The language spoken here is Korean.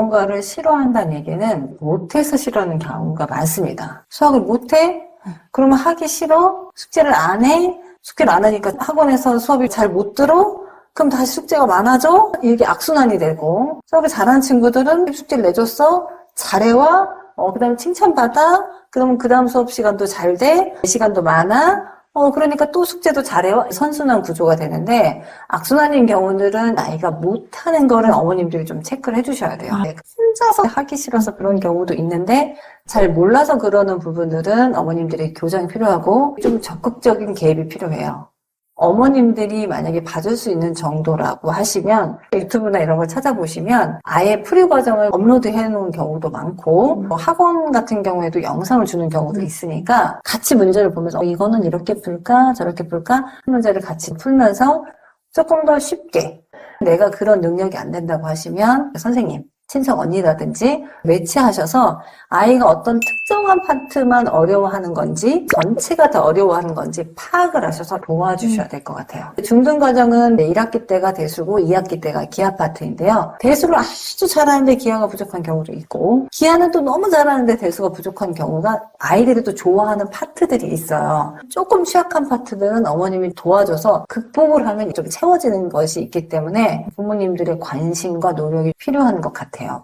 무언가를 싫어한다는 얘기는 못해서 싫어하는 경우가 많습니다. 수학을 못해? 그러면 하기 싫어? 숙제를 안 해? 숙제를 안 하니까 학원에서 수업이 잘 못 들어? 그럼 다시 숙제가 많아져? 이게 악순환이 되고 수업을 잘하는 친구들은 숙제를 내줬어? 잘해와? 어, 그 다음에 칭찬받아? 그러면 그 다음 수업 시간도 잘 돼? 시간도 많아? 어, 그러니까 또 숙제도 잘해요. 선순환 구조가 되는데, 악순환인 경우들은 아이가 못하는 거를 어머님들이 좀 체크를 해주셔야 돼요. 네, 혼자서 하기 싫어서 그런 경우도 있는데, 잘 몰라서 그러는 부분들은 어머님들이 교정이 필요하고, 좀 적극적인 개입이 필요해요. 어머님들이 만약에 봐줄 수 있는 정도라고 하시면 유튜브나 이런 걸 찾아보시면 아예 프리 과정을 업로드 해놓은 경우도 많고 뭐 학원 같은 경우에도 영상을 주는 경우도 있으니까 같이 문제를 보면서 어, 이거는 이렇게 풀까? 저렇게 풀까? 문제를 같이 풀면서 조금 더 쉽게 내가 그런 능력이 안 된다고 하시면 선생님 친척 언니라든지 매치하셔서 아이가 어떤 특정한 파트만 어려워하는 건지 전체가 다 어려워하는 건지 파악을 하셔서 도와주셔야 될 것 같아요. 중등 과정은 1학기 때가 대수고 2학기 때가 기하 파트인데요. 대수를 아주 잘하는데 기하가 부족한 경우도 있고 기하는 또 너무 잘하는데 대수가 부족한 경우가 아이들이 또 좋아하는 파트들이 있어요. 조금 취약한 파트들은 어머님이 도와줘서 극복을 하면 좀 채워지는 것이 있기 때문에 부모님들의 관심과 노력이 필요한 것 같아요.